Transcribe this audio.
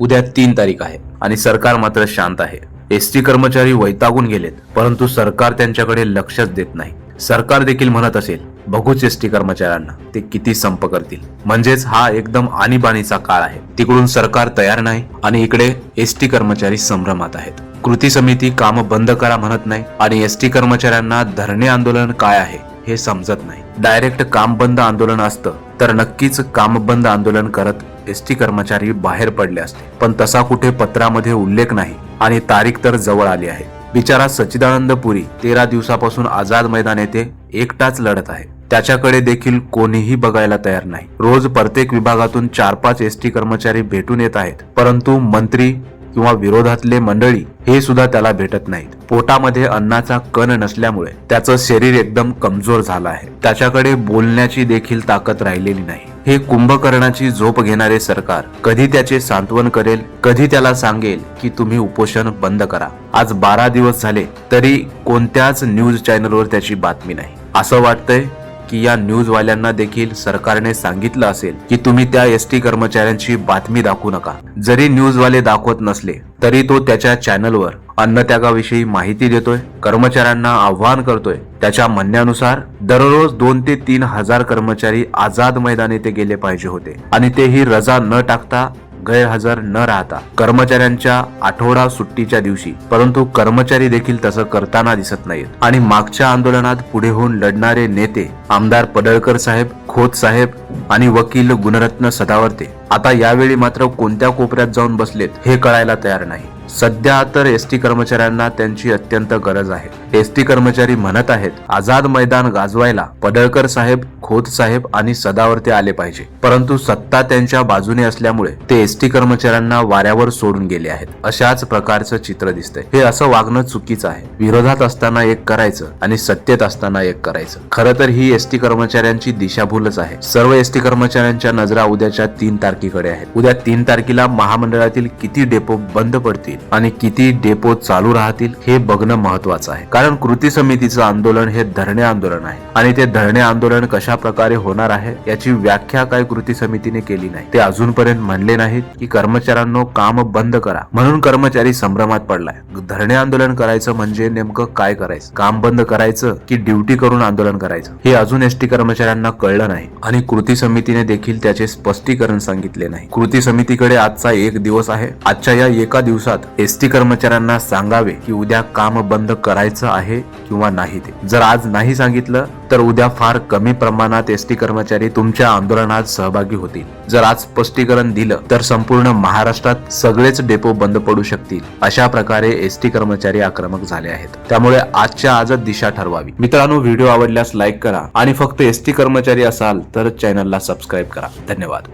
उद्या तीन तारीख आहे आणि सरकार मात्र शांत आहे. एस टी कर्मचारी वैतागून गेलेत परंतु सरकार त्यांच्याकडे लक्षच देत नाही. सरकार देखील म्हणत असेल बघूच एस टी कर्मचाऱ्यांना ते किती संप करतील. म्हणजेच हा एकदम आणीबाणीचा काळ आहे. तिकडून सरकार तयार नाही आणि इकडे एस टी कर्मचारी संभ्रमात आहेत. कृती समिती काम बंद करा म्हणत नाही आणि एस टी कर्मचाऱ्यांना धरणे आंदोलन काय आहे हे समजत नाही. डायरेक्ट काम बंद आंदोलन असतं तर नक्कीच काम बंद आंदोलन करत एस टी कर्मचारी बाहेर पडले असते. पण तसा कुठे पत्रामध्ये उल्लेख नाही आणि तारीख तर जवळ आली आहे. बिचारा सच्चिदानंद पुरी तेरा दिवसापासून आझाद मैदान येथे एकटाच लढत आहे. त्याच्याकडे देखील कोणीही बघायला तयार नाही. रोज प्रत्येक विभागातून चार पाच एस टी कर्मचारी भेटून येत आहेत. परंतु मंत्री किंवा विरोधातले मंडळी हे सुद्धा त्याला भेटत नाहीत. पोटामध्ये अन्नाचा कण नसल्यामुळे त्याचं शरीर एकदम कमजोर झालं आहे. त्याच्याकडे बोलण्याची देखील ताकद राहिलेली नाही. हे कुंभकर्णाची झोप घेणारे सरकार कधी त्याचे सांत्वन करेल कधी त्याला सांगेल की तुम्ही उपोषण बंद करा. आज बारा दिवस झाले तरी कोणत्याच न्यूज चॅनलवर त्याची बातमी नाही. असं वाटतंय की या न्यूज वाल्यांना देखील सरकारने सांगितलं असेल की तुम्ही त्या एस टी कर्मचाऱ्यांची बातमी दाखवू नका. जरी न्यूज वाले दाखवत नसले तरी तो त्याच्या चॅनलवर अन्नत्यागाविषयी माहिती देतोय कर्मचाऱ्यांना आव्हान करतोय. त्याच्या म्हणण्यानुसार दररोज दोन ते तीन हजार कर्मचारी आझाद मैदानी ते गेले पाहिजे होते आणि तेही रजा न टाकता गैरहजर न राहता कर्मचाऱ्यांच्या आठवडा सुट्टीच्या दिवशी परंतु कर्मचारी देखील तसं करताना दिसत नाहीत. आणि मागच्या आंदोलनात पुढे होऊन लढणारे नेते आमदार पडळकर साहेब खोत साहेब आणि वकील गुणरत्न सदावर्ते आता यावेळी मात्र कोणत्या कोपऱ्यात जाऊन बसलेत हे कळायला तयार नाही. सध्या तर एस टी कर्मचाऱ्यांना त्यांची अत्यंत गरज आहे. एस टी कर्मचारी म्हणत आहेत आझाद मैदान गाजवायला पडळकर साहेब खोत साहेब आणि सदावर्ते आले पाहिजे. परंतु सत्ता त्यांच्या बाजूने असल्यामुळे ते एस टी कर्मचाऱ्यांना वाऱ्यावर सोडून गेले आहेत. अशाच प्रकारचं चित्र दिसतंय. हे असं वागणं चुकीचं आहे. विरोधात असताना एक करायचं आणि सत्तेत असताना एक करायचं. खरं तर ही एस टी कर्मचाऱ्यांची दिशाभूलच आहे. सर्व एस टी कर्मचाऱ्यांच्या नजरा उद्याच्या तीन तारखेकडे आहेत. उद्या तीन तारखेला महामंडळातील किती डेपो बंद पडतील? आणि किती डेपो चालू राहतील हे बघणं महत्वाचं आहे. कारण कृती समितीचं आंदोलन हे धरणे आंदोलन आहे. आणि ते धरणे आंदोलन कशा प्रकारे होणार आहे याची व्याख्या काय कृती समितीने केली नाही ते अजूनपर्यंत म्हणले नाहीत की कर्मचाऱ्यांनो काम बंद करा. म्हणून कर्मचारी संभ्रमात पडलाय. धरणे आंदोलन करायचं म्हणजे नेमकं काय करायचं? काम बंद करायचं की ड्युटी करून आंदोलन करायचं? हे अजून एसटी कर्मचाऱ्यांना कळलं नाही आणि कृती समितीने देखील त्याचे स्पष्टीकरण सांगितले नाही. कृती समितीकडे आजचा एक दिवस आहे. आजच्या या एका दिवसात एस टी कर्मचाऱ्यांना सांगावे की उद्या काम बंद करायचं आहे किंवा नाही ते. जर आज नाही सांगितलं तर उद्या फार कमी प्रमाणात एस टी कर्मचारी तुमच्या आंदोलनात सहभागी होतील. जर आज स्पष्टीकरण दिलं तर संपूर्ण महाराष्ट्रात सगळेच डेपो बंद पडू शकतील. अशा प्रकारे एस टी कर्मचारी आक्रमक झाले आहेत. त्यामुळे आजच्या आजच दिशा ठरवावी. मित्रांनो व्हिडिओ आवडल्यास लाईक करा आणि फक्त एस टी कर्मचारी असाल तर चॅनलला सबस्क्राईब करा. धन्यवाद.